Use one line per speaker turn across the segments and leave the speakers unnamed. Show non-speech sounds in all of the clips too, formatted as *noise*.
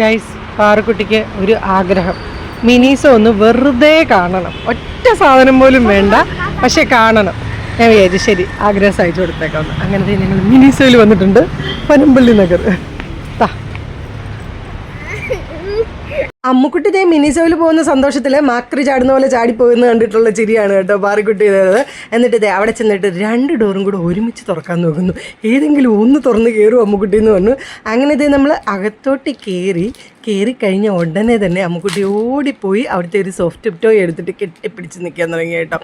Guys പാറക്കുട്ടിക്ക് ഒരു ആഗ്രഹം. മിനീസോ ഒന്ന് വെറുതെ കാണണം. ഒറ്റ സാധനം പോലും വേണ്ട പക്ഷെ കാണണം. ഞാൻ വിചാരിച്ചു ശരി ആഗ്രഹം സഹിച്ചു കൊടുത്തേക്കാം അങ്ങനെ അങ്ങനെ ഞങ്ങൾ മിനീസോയിൽ വന്നിട്ടുണ്ട്. പനമ്പള്ളി നഗർ. താ അമ്മുക്കുട്ടി ദേ മിനിസോയിൽ പോകുന്ന സന്തോഷത്തിൽ മാക്രി ചാടുന്ന പോലെ ചാടി പോകുന്ന കണ്ടിട്ടുള്ള ചിരിയാണ് കേട്ടോ പാറിക്കുട്ടി ചെയ്തത്. എന്നിട്ട് ദേ അവിടെ ചെന്നിട്ട് രണ്ട് ഡോറും കൂടെ ഒരുമിച്ച് തുറക്കാൻ നോക്കുന്നു. ഏതെങ്കിലും ഒന്ന് തുറന്ന് കയറും അമ്മുക്കുട്ടി എന്ന് പറഞ്ഞു. അങ്ങനെ ഇതേ നമ്മൾ അകത്തോട്ട് കയറി കയറി കഴിഞ്ഞ ഉടനെ തന്നെ അമ്മുക്കുട്ടി ഓടിപ്പോയി അവിടുത്തെ ഒരു സോഫ്റ്റ് ടോയ് എടുത്തിട്ട് കെട്ടിപ്പിടിച്ച് നിൽക്കാൻ തുടങ്ങി കേട്ടോ.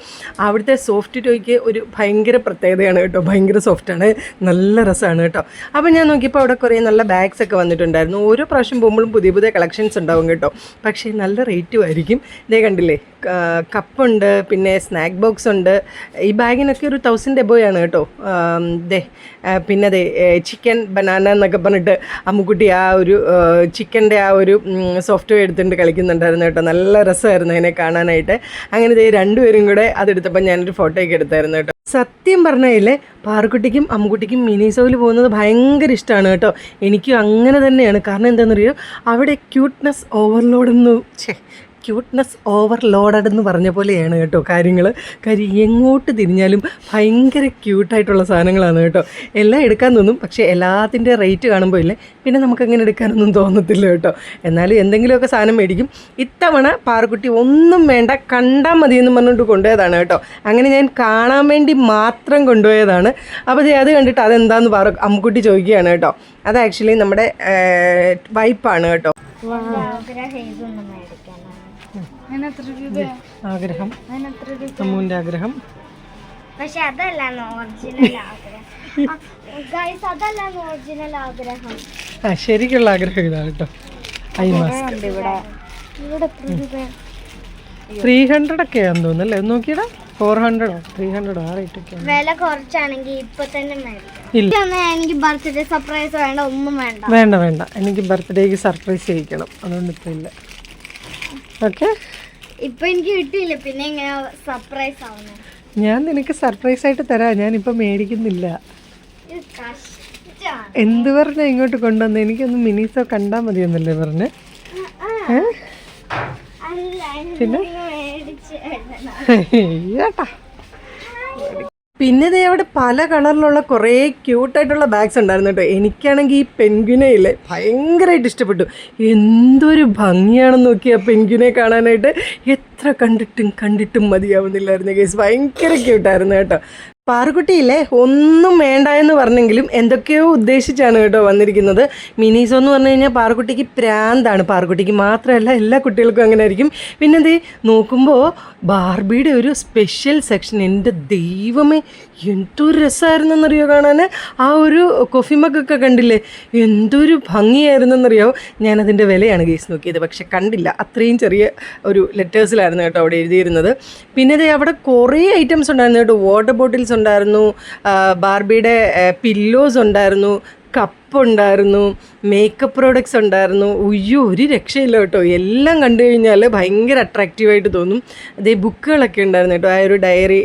അവിടുത്തെ സോഫ്റ്റ് ടോയ്ക്ക് ഒരു ഭയങ്കര പ്രത്യേകതയാണ് കേട്ടോ. ഭയങ്കര സോഫ്റ്റാണ് നല്ല രസമാണ് കേട്ടോ. അപ്പോൾ ഞാൻ നോക്കിയപ്പോൾ അവിടെ കുറേ നല്ല ബാഗ്സ് ഒക്കെ വന്നിട്ടുണ്ടായിരുന്നു. ഓരോ പ്രാവശ്യം പോകുമ്പോഴും പുതിയ പുതിയ കളക്ഷൻസ് ഉണ്ടാവും കേട്ടോ. പക്ഷേ നല്ല റേറ്റും ആയിരിക്കും. ഇതേ കണ്ടില്ലേ? കപ്പുണ്ട് പിന്നെ സ്നാക്ക് ബോക്സ് ഉണ്ട്. ഈ ബാഗിനൊക്കെ ഒരു തൗസൻഡ് എബോയാണ് കേട്ടോ. ദേ പിന്നെ അതെ ചിക്കൻ ബനാന എന്നൊക്കെ പറഞ്ഞിട്ട് അമ്മുക്കുട്ടി ആ ഒരു ചിക്കന്റെ ആ ഒരു സോഫ്റ്റ്വെയർ എടുത്തിട്ട് കളിക്കുന്നുണ്ടായിരുന്നു കേട്ടോ. നല്ല രസമായിരുന്നു അതിനെ കാണാനായിട്ട്. അങ്ങനെ ദേ രണ്ടുപേരും കൂടെ അതെടുത്തപ്പോൾ ഞാനൊരു ഫോട്ടോയൊക്കെ എടുത്തായിരുന്നു കേട്ടോ. സത്യം പറഞ്ഞതിലെ പാറുക്കുട്ടിക്കും അമ്മുക്കുട്ടിക്കും മിനിസോയിൽ പോകുന്നത് ഭയങ്കര ഇഷ്ടമാണ് കേട്ടോ. എനിക്കും അങ്ങനെ തന്നെയാണ്. കാരണം എന്താണെന്നറിയോ? അവിടെ ക്യൂട്ട്നെസ് ഓവർലോഡ് ഒന്നും. ഛേ ക്യൂട്ട്നെസ് ഓവർലോഡഡ് എന്ന് പറഞ്ഞ പോലെയാണ് കേട്ടോ കാര്യങ്ങൾ കാര്യം എങ്ങോട്ട് തിരിഞ്ഞാലും ഭയങ്കര ക്യൂട്ടായിട്ടുള്ള സാധനങ്ങളാണ് കേട്ടോ. എല്ലാം എടുക്കാൻ തോന്നും പക്ഷേ എല്ലാത്തിന്റെ റേറ്റ് കാണുമ്പോൾ ഇല്ലേ? പിന്നെ നമുക്കങ്ങനെ എടുക്കാനൊന്നും തോന്നത്തില്ല കേട്ടോ. എന്നാലും എന്തെങ്കിലുമൊക്കെ സാധനം മേടിക്കും. ഇത്തവണ പാറക്കുട്ടി ഒന്നും വേണ്ട കണ്ടാൽ മതി എന്ന് പറഞ്ഞുകൊണ്ട് കൊണ്ടുപോയതാണ് കേട്ടോ. അങ്ങനെ ഞാൻ കാണാൻ വേണ്ടി മാത്രം കൊണ്ടുപോയതാണ്. അപ്പോൾ അത് കണ്ടിട്ട് അതെന്താന്ന് പാറ അമ്മുക്കുട്ടി ചോദിക്കുകയാണ് കേട്ടോ. അത് ആക്ച്വലി നമ്മുടെ വൈപ്പാണ് കേട്ടോ.
ആഗ്രഹം. ഇതൊന്നും
ആഗ്രഹം.
പക്ഷെ അതല്ല ഒറിജിനൽ ആഗ്രഹം. *laughs* ഗൈസ് അതല്ല ഒറിജിനൽ ആഗ്രഹം.
ആ ശരിക്കുള്ള ആഗ്രഹം ഇതാണ് കേട്ടോ. Eye mask. ത്രീ ഹൺഡ്രഡ് ഒക്കെയാന്ന് തോന്നുന്നു അല്ലേ? നോക്കിയടാ ഫോർ ഹൺഡ്രഡോ ത്രീ ഹൺഡ്രഡോ ആ റേറ്റ് ഒക്കെ
വില കുറച്ചാണെങ്കിൽ ഇപ്പൊ തന്നെ
ഇല്ല.
എനിക്ക് ബർത്ത്ഡേ സർപ്രൈസ് വേണ്ട ഒന്നും വേണ്ട.
വേണ്ട വേണ്ട. എനിക്ക് ബർത്ത്ഡേക്ക് സർപ്രൈസ് ചെയ്യിക്കണം. അതുകൊണ്ട് ഇപ്പം ഇല്ല. ഓക്കെ
ഇപ്പൊ എനിക്ക് കിട്ടിയില്ല പിന്നെ ഇങ്ങനെ സർപ്രൈസ് ആവുന്നത്
ഞാൻ നിനക്ക് സർപ്രൈസ് ആയിട്ട് തരാം ഞാനിപ്പോൾ മേടിക്കുന്നില്ല. എന്ത് പറഞ്ഞ ഇങ്ങോട്ട് കൊണ്ടുവന്ന്? എനിക്കൊന്ന് മിനിസോ കണ്ടാൽ മതിയെന്നല്ലേ പറഞ്ഞ്? ഏ?
അല്ല
പിന്നെ? ഏട്ടാ *laughs* പിന്നെ ദേ അവിടെ പല കളറിലുള്ള കുറേ ക്യൂട്ടായിട്ടുള്ള ബാഗ്സ് ഉണ്ടായിരുന്നു കേട്ടോ. എനിക്കാണെങ്കിൽ ഈ പെൻഗ്വിനയില്ലേ ഭയങ്കരമായിട്ട് ഇഷ്ടപ്പെട്ടു. എന്തൊരു ഭംഗിയാണെന്ന് നോക്കി ആ പെൻഗ്വിനെ കാണാനായിട്ട്. എത്ര കണ്ടിട്ടും കണ്ടിട്ടും മതിയാവുന്നില്ലായിരുന്നു കേസ് ഭയങ്കര ക്യൂട്ടായിരുന്നു കേട്ടോ. പാറുക്കുട്ടിയില്ലേ? ഒന്നും വേണ്ട എന്ന് പറഞ്ഞെങ്കിലും എന്തൊക്കെയോ ഉദ്ദേശിച്ചാണ് കേട്ടോ വന്നിരിക്കുന്നത്. മിനീസോ എന്ന് പറഞ്ഞു കഴിഞ്ഞാൽ പാറുക്കുട്ടിക്ക് പ്രാന്താണ്. പാറുക്കുട്ടിക്ക് മാത്രമല്ല എല്ലാ കുട്ടികൾക്കും അങ്ങനെ ആയിരിക്കും. പിന്നെ എന്തേ നോക്കുമ്പോൾ ബാർബിയുടെ ഒരു സ്പെഷ്യൽ സെക്ഷൻ എന്റെ ദൈവമേ എന്തൊരു രസമായിരുന്നെന്നറിയോ കാണാൻ ആ ഒരു കോഫി മഗ്ഗൊക്കെ കണ്ടില്ലേ? എന്തൊരു ഭംഗിയായിരുന്നെന്നറിയോ? ഞാനതിന്റെ വിലയാണ് കേസ് നോക്കിയത്. പക്ഷെ കണ്ടില്ല. അത്രയും ചെറിയ ഒരു ലെറ്റേഴ്സിലായിരുന്നു കേട്ടോ അവിടെ എഴുതിയിരുന്നത്. പിന്നെ അവിടെ കുറേ ഐറ്റംസ് ഉണ്ടായിരുന്നു കേട്ടോ. വാട്ടർ ബോട്ടിൽസ് ഉണ്ടായിരുന്നു. ബാർബിയുടെ പില്ലോസ് ഉണ്ടായിരുന്നു. കപ്പ് ഉണ്ടായിരുന്നു മേക്കപ്പ് പ്രോഡക്ട്സ് ഉണ്ടായിരുന്നു. ഉയ്യോ ഒരു രക്ഷയില്ല കേട്ടോ. എല്ലാം കണ്ടു കഴിഞ്ഞാൽ ഭയങ്കര അട്രാക്റ്റീവായിട്ട് തോന്നും. അതേ ബുക്കുകളൊക്കെ ഉണ്ടായിരുന്നു കേട്ടോ. ആ ഒരു ഡയറി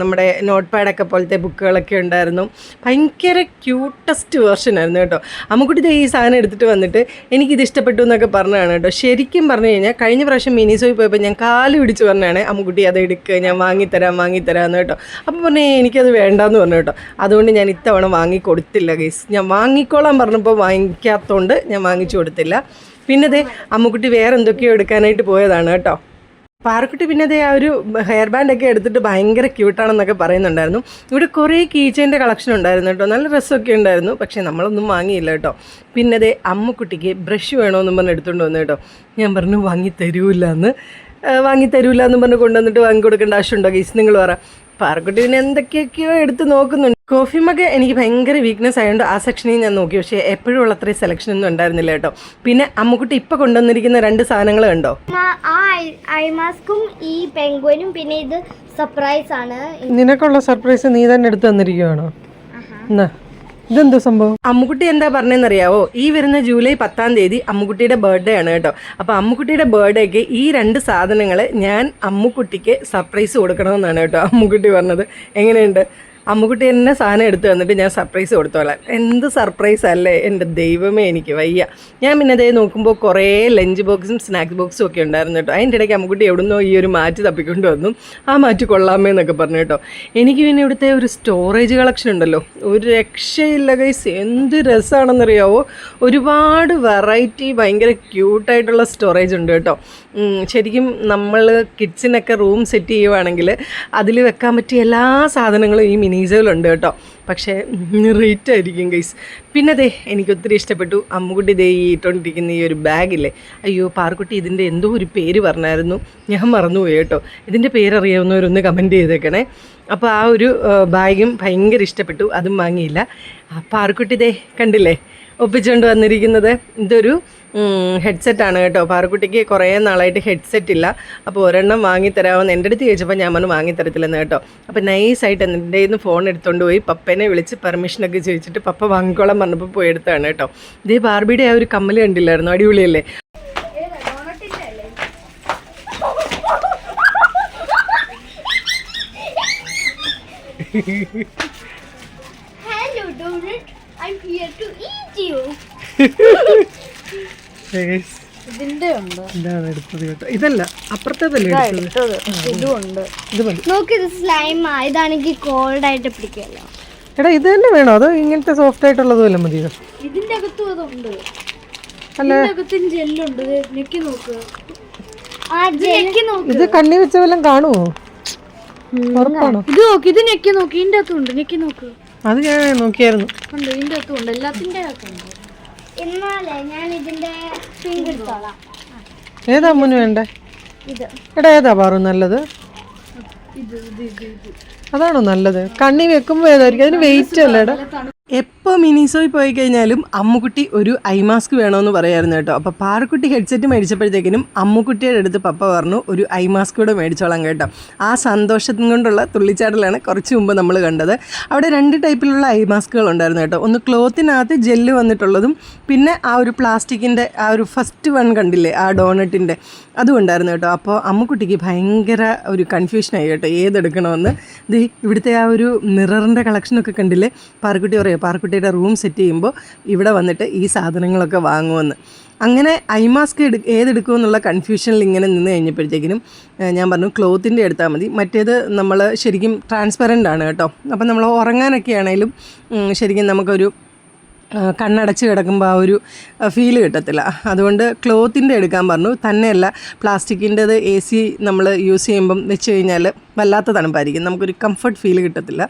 നമ്മുടെ നോട്ട് പാഡൊക്കെ പോലത്തെ ബുക്കുകളൊക്കെ ഉണ്ടായിരുന്നു. ഭയങ്കര ക്യൂട്ടസ്റ്റ് വേർഷൻ ആയിരുന്നു കേട്ടോ. അമ്മക്കുട്ടി ഈ സാധനം എടുത്തിട്ട് വന്നിട്ട് എനിക്കിത് ഇഷ്ടപ്പെട്ടു എന്നൊക്കെ പറഞ്ഞതാണ് കേട്ടോ. ശരിക്കും പറഞ്ഞു കഴിഞ്ഞാൽ കഴിഞ്ഞ പ്രാവശ്യം മിനിസോയിൽ പോയപ്പോൾ ഞാൻ കാൽ പിടിച്ച് പറഞ്ഞാണ് അമ്മക്കുട്ടി അത് എടുക്കുക ഞാൻ വാങ്ങിത്തരാം വാങ്ങിത്തരാമെന്ന് കേട്ടോ. അപ്പോൾ പറഞ്ഞേ എനിക്കത് വേണ്ടാന്ന് പറഞ്ഞു കേട്ടോ. അതുകൊണ്ട് ഞാൻ ഇത്തവണ വാങ്ങി കൊടുത്തില്ല ഗൈസ്. ഞാൻ വാങ്ങിക്കോളാൻ പറഞ്ഞപ്പോൾ വാങ്ങിക്കാത്തതുകൊണ്ട് ഞാൻ വാങ്ങിച്ചു കൊടുത്തില്ല. പിന്നെ ദേ അമ്മുക്കുട്ടി വേറെ എന്തൊക്കെയോ എടുക്കാനായിട്ട് പോയതാണ് കേട്ടോ. പാറക്കുട്ടി പിന്നെ അതേ ആ ഒരു ഹെയർ ബാൻഡ് ഒക്കെ എടുത്തിട്ട് ഭയങ്കര ക്യൂട്ടാണെന്നൊക്കെ പറയുന്നുണ്ടായിരുന്നു. ഇവിടെ കുറേ കീച്ചേന്റെ കളക്ഷൻ ഉണ്ടായിരുന്നു കേട്ടോ. നല്ല ഡ്രസ്സൊക്കെ ഉണ്ടായിരുന്നു. പക്ഷേ നമ്മളൊന്നും വാങ്ങിയില്ല കേട്ടോ. പിന്നെ അതേ അമ്മക്കുട്ടിക്ക് ബ്രഷ് വേണമെന്നും പറഞ്ഞ് എടുത്തുകൊണ്ട് വന്നു കേട്ടോ. ഞാൻ പറഞ്ഞു വാങ്ങി തരൂല്ല എന്ന് വാങ്ങി തരൂല്ല എന്ന് പറഞ്ഞ് കൊണ്ടുവന്നിട്ട് വാങ്ങി കൊടുക്കേണ്ട ആവശ്യമുണ്ടോ ഗീസ് നിങ്ങൾ പറ. പാറക്കുട്ടി പിന്നെ എന്തൊക്കെയൊക്കെയോ എടുത്ത് നോക്കുന്നുണ്ട്. കോഫി മഗ് എനിക്ക് ഭയങ്കര വീക്ക്നെസ് ആയതുകൊണ്ട് ആ സെക്ഷനിൽ ഞാൻ നോക്കി. പക്ഷേ എപ്പോഴും ഉള്ള അത്രയും സെലക്ഷൻ ഒന്നും ഉണ്ടായിരുന്നില്ല കേട്ടോ. പിന്നെ അമ്മുക്കുട്ടി ഇപ്പൊ കൊണ്ടുവന്നിരിക്കുന്ന രണ്ട് സാധനങ്ങൾ കണ്ടോ?
ആ- ആ ഐ- ഐ മാസ്കും ഈ പെങ്കുവനും പിന്നെ ഇത് സർപ്രൈസ് ആണ്.
നിനക്കുള്ള സർപ്രൈസ് നീ തന്നെ എടുത്തു തന്നിരിക്കുകയാണോ എന്നാ ഇതെന്തോ സംഭവം? അമ്മുക്കുട്ടി എന്താ പറഞ്ഞതെന്നറിയാവോ ഈ വരുന്ന ജൂലൈ പത്താം തീയതി അമ്മുക്കുട്ടിയുടെ ബർത്ത്ഡേ ആണ് കേട്ടോ. അപ്പോൾ അമ്മുക്കുട്ടിയുടെ ബർത്ത്ഡേക്ക് ഈ രണ്ട് സാധനങ്ങൾ ഞാൻ അമ്മുക്കുട്ടിക്ക് സർപ്രൈസ് കൊടുക്കണമെന്നാണ് കേട്ടോ അമ്മുക്കുട്ടി പറഞ്ഞത്. എങ്ങനെയുണ്ട്? അമ്മുക്കുട്ടി എന്നെ സാധനം എടുത്തു തന്നിട്ട് ഞാൻ സർപ്രൈസ് കൊടുത്തോളാം. എന്ത് സർപ്രൈസ് അല്ലേ? എന്റെ ദൈവമേ എനിക്ക് വയ്യ. ഞാൻ പിന്നെ അതേ നോക്കുമ്പോൾ കുറേ ലഞ്ച് ബോക്സും സ്നാക്സ് ബോക്സും ഒക്കെ ഉണ്ടായിരുന്നു കേട്ടോ. അതിന്റെ ഇടയ്ക്ക് അമ്മുക്കുട്ടി എവിടുന്നോ ഈ ഒരു മാറ്റ് തപ്പിക്കൊണ്ട് വന്നു. ആ മാറ്റ് കൊള്ളാമേ എന്നൊക്കെ പറഞ്ഞു കേട്ടോ. എനിക്ക് പിന്നെ ഇവിടുത്തെ ഒരു സ്റ്റോറേജ് കളക്ഷൻ ഉണ്ടല്ലോ. ഒരു രക്ഷയില്ല ഗൈസ് എന്ത് രസമാണെന്നറിയാവോ ഒരുപാട് വെറൈറ്റി ഭയങ്കര ക്യൂട്ടായിട്ടുള്ള സ്റ്റോറേജ് ഉണ്ട് കേട്ടോ. ശരിക്കും നമ്മൾ കിഡ്സിനൊക്കെ റൂം സെറ്റ് ചെയ്യുവാണെങ്കിൽ അതിൽ വെക്കാൻ പറ്റിയ എല്ലാ സാധനങ്ങളും ഈ മിനീസയിലുണ്ട് കേട്ടോ. പക്ഷേ റേറ്റ് ആയിരിക്കും ഗൈസ് പിന്നെ ദേ എനിക്ക് ഒത്തിരി ഇഷ്ടപ്പെട്ടു. അമ്മുകുട്ടി ദേ ഈ ഈ ഒരു ബാഗില്ലേ അയ്യോ പാർക്കുട്ടി ഇതിന്റെ എന്തോ ഒരു പേര് പറഞ്ഞായിരുന്നു. ഞാൻ മറന്നുപോയി കേട്ടോ. ഇതിന്റെ പേരറിയാവുന്നവരൊന്ന് കമന്റ് ചെയ്തേക്കണേ. അപ്പോൾ ആ ഒരു ബാഗും ഭയങ്കര ഇഷ്ടപ്പെട്ടു. അതും വാങ്ങിയില്ല. പാർക്കുട്ടി ദേ കണ്ടില്ലേ? ഒപ്പിച്ചുകൊണ്ട് വന്നിരിക്കുന്നത്. ഇതൊരു ഹെഡ്സെറ്റാണ് കേട്ടോ. പാറക്കുട്ടിക്ക് കുറേ നാളായിട്ട് ഹെഡ്സെറ്റ് ഇല്ല. അപ്പോൾ ഒരെണ്ണം വാങ്ങിത്തരാമെന്ന് എന്റെ അടുത്ത് ചോദിച്ചപ്പോൾ ഞാൻ പറഞ്ഞു വാങ്ങിത്തരത്തില്ലെന്ന് കേട്ടോ. അപ്പോൾ നൈസായിട്ട് എന്റെ നിന്ന് ഫോൺ എടുത്തുകൊണ്ട് പോയി. പപ്പനെ വിളിച്ച് പെർമിഷനൊക്കെ ചോദിച്ചിട്ട് പപ്പ വാങ്ങിക്കോളാൻ പറഞ്ഞപ്പോൾ പോയി എടുത്താണ് കേട്ടോ. ഇതേ ബാർബിയുടെ ആ ഒരു കമ്മൽ കണ്ടില്ലായിരുന്നു? അടിപൊളിയല്ലേ?
Hello donut I here here to eat you
ഇതിന്റെ ഉണ്ട്.
ഇതാണ് എടുത്തത് കേട്ടോ. ഇതല്ല അപ്പുറത്തേതല്ലേ എടുത്തത്?
ഇതും ഉണ്ട്.
ഇത് മതി.
നോക്ക് ഇത് സ്ലൈം ഇതാണെങ്കിൽ കോൾഡ് ആയിട്ട് പിടിക്കുമല്ലോ
എടാ ഇത് തന്നെ വേണോ? അതോ ഇങ്ങനത്തെ സോഫ്റ്റ് ആയിട്ടുള്ളതും വല്ല മതിയോ?
ഇതിന്റെ അകത്തും അതുണ്ട്.
അല്ല?
ഇതിന്റെ അകത്തും ജെല്ലുണ്ട് ഞെക്കി നോക്ക്.
ആ നോക്ക്.
ഇത് കണ്ണി വെച്ച വല്ലതും കാണുമോ ഉറപ്പാണോ?
ഇത് നോക്ക് ഇത് ഞെക്കി നോക്ക്. ഇതിന്റെ അകത്തുണ്ട് ഞെക്കി നോക്ക്.
അത് ഞാൻ നോക്കിയായിരുന്നു.
ഉണ്ട് ഇതിന്റെ അകത്തും ഉണ്ട്. എല്ലാത്തിന്റെ അകത്തുണ്ട്
എന്നാലേ ഞാൻ ഇതിന്റെ പിങ്ക് എടുത്തോളാം
ഏതാ അമ്മന് വേണ്ടേ?
ഇത്.
എടാ ഏതാ പാറു നല്ലത്? അതാണോ നല്ലത്? കണ്ണി വെക്കുമ്പോ ഏതായിരിക്കും? അതിന് വെയിറ്റ് അല്ലേടാ എപ്പോൾ മിനിസോയിൽ പോയി കഴിഞ്ഞാലും അമ്മുക്കുട്ടി ഒരു ഐ മാസ്ക് വേണമെന്ന് പറയായിരുന്നു കേട്ടോ. അപ്പോൾ പാറക്കുട്ടി ഹെഡ്സെറ്റ് മേടിച്ചപ്പോഴത്തേക്കിനും അമ്മുക്കുട്ടിയുടെ അടുത്ത് പപ്പ പറഞ്ഞു ഒരു ഐ മാസ്ക് കൂടെ മേടിച്ചോളാം കേട്ടോ. ആ സന്തോഷത്തിൻ കൊണ്ടുള്ള തുള്ളിച്ചാടലാണ് കുറച്ച് മുമ്പ് നമ്മൾ കണ്ടത്. അവിടെ രണ്ട് ടൈപ്പിലുള്ള ഐ മാസ്കുകൾ ഉണ്ടായിരുന്നു കേട്ടോ. ഒന്ന് ക്ലോത്തിനകത്ത് ജെല്ല് വന്നിട്ടുള്ളതും പിന്നെ ആ ഒരു പ്ലാസ്റ്റിക്കിന്റെ ആ ഒരു ഫസ്റ്റ് വൺ കണ്ടില്ലേ ആ ഡോണറ്റിന്റെ അതും ഉണ്ടായിരുന്നു കേട്ടോ. അപ്പോൾ അമ്മുക്കുട്ടിക്ക് ഭയങ്കര ഒരു കൺഫ്യൂഷനായി കേട്ടോ. ഏതെടുക്കണമെന്ന്. ഇത് ഇവിടുത്തെ ആ ഒരു മിററിന്റെ കളക്ഷനൊക്കെ കണ്ടില്ലേ? പാറക്കുട്ടി പറയുക പാറക്കുട്ടിയുടെ റൂം സെറ്റ് ചെയ്യുമ്പോൾ ഇവിടെ വന്നിട്ട് ഈ സാധനങ്ങളൊക്കെ വാങ്ങുമെന്ന്. അങ്ങനെ ഐ മാസ്ക് എടു ഏതെടുക്കുമെന്നുള്ള കൺഫ്യൂഷനിൽ ഇങ്ങനെ നിന്ന് കഴിഞ്ഞപ്പോഴത്തേക്കിനും ഞാൻ പറഞ്ഞു ക്ലോത്തിന്റെ എടുത്താൽ മതി. മറ്റേത് നമ്മൾ ശരിക്കും ട്രാൻസ്പെറന്റ് ആണ് കേട്ടോ. അപ്പം നമ്മൾ ഉറങ്ങാനൊക്കെ ആണെങ്കിലും ശരിക്കും നമുക്കൊരു കണ്ണടച്ച് കിടക്കുമ്പോൾ ആ ഒരു ഫീൽ കിട്ടത്തില്ല. അതുകൊണ്ട് ക്ലോത്തിന്റെ എടുക്കാൻ പറഞ്ഞു. തന്നെയല്ല പ്ലാസ്റ്റിക്കിന്റെത് എ സി നമ്മൾ യൂസ് ചെയ്യുമ്പം വെച്ച് കഴിഞ്ഞാൽ വല്ലാത്ത തണുപ്പായിരിക്കും നമുക്കൊരു കംഫർട്ട് ഫീൽ കിട്ടത്തില്ല.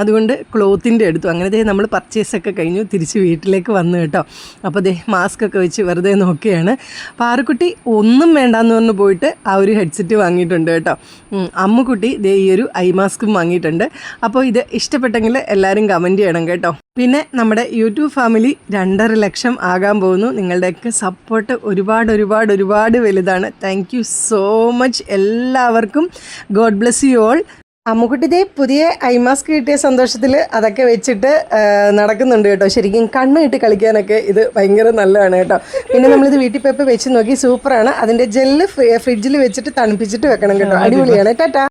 അതുകൊണ്ട് ക്ലോത്തിന്റെ എടുത്തു അങ്ങനെ ദേ നമ്മൾ പർച്ചേസൊക്കെ കഴിഞ്ഞു തിരിച്ച് വീട്ടിലേക്ക് വന്നു കേട്ടോ. അപ്പോൾ ദേ മാസ്ക് ഒക്കെ വെച്ച് വെറുതെ നോക്കുകയാണ് പാറക്കുട്ടി ഒന്നും വേണ്ടാന്ന് പറഞ്ഞ് പോയിട്ട് ആ ഒരു ഹെഡ്സെറ്റ് വാങ്ങിയിട്ടുണ്ട് കേട്ടോ. അമ്മുക്കുട്ടി ദേ ഈ ഒരു ഐ മാസ്കും വാങ്ങിയിട്ടുണ്ട്. അപ്പോൾ ഇത് ഇഷ്ടപ്പെട്ടെങ്കിൽ എല്ലാവരും കമന്റ് ചെയ്യണം കേട്ടോ. പിന്നെ നമ്മുടെ യൂട്യൂബ് ഫാമിലി രണ്ടര ലക്ഷം ആകാൻ പോകുന്നു. നിങ്ങളുടെയൊക്കെ സപ്പോർട്ട് ഒരുപാട് ഒരുപാട് ഒരുപാട് വലുതാണ്. താങ്ക് സോ മച്ച് എല്ലാവർക്കും ഗോഡ് ബ്ലെസ് യു ഓൾ അമ്മുക്കുട്ടിതേ പുതിയ ഐമാസ്ക് മാസ്ക് കിട്ടിയ സന്തോഷത്തിൽ അതൊക്കെ വെച്ചിട്ട് നടക്കുന്നുണ്ട് കേട്ടോ. ശരിക്കും കണ്ണ് കിട്ടി കളിക്കാനൊക്കെ ഇത് ഭയങ്കര നല്ലതാണ് കേട്ടോ. പിന്നെ നമ്മളിത് വീട്ടിൽ പോയപ്പോൾ വെച്ച് നോക്കി സൂപ്പറാണ്. അതിന്റെ ജെല്ല് ഫ്രിഡ്ജിൽ വെച്ചിട്ട് തണുപ്പിച്ചിട്ട് വെക്കണം കേട്ടോ. അടിപൊളിയാണ്. ടാറ്റാ.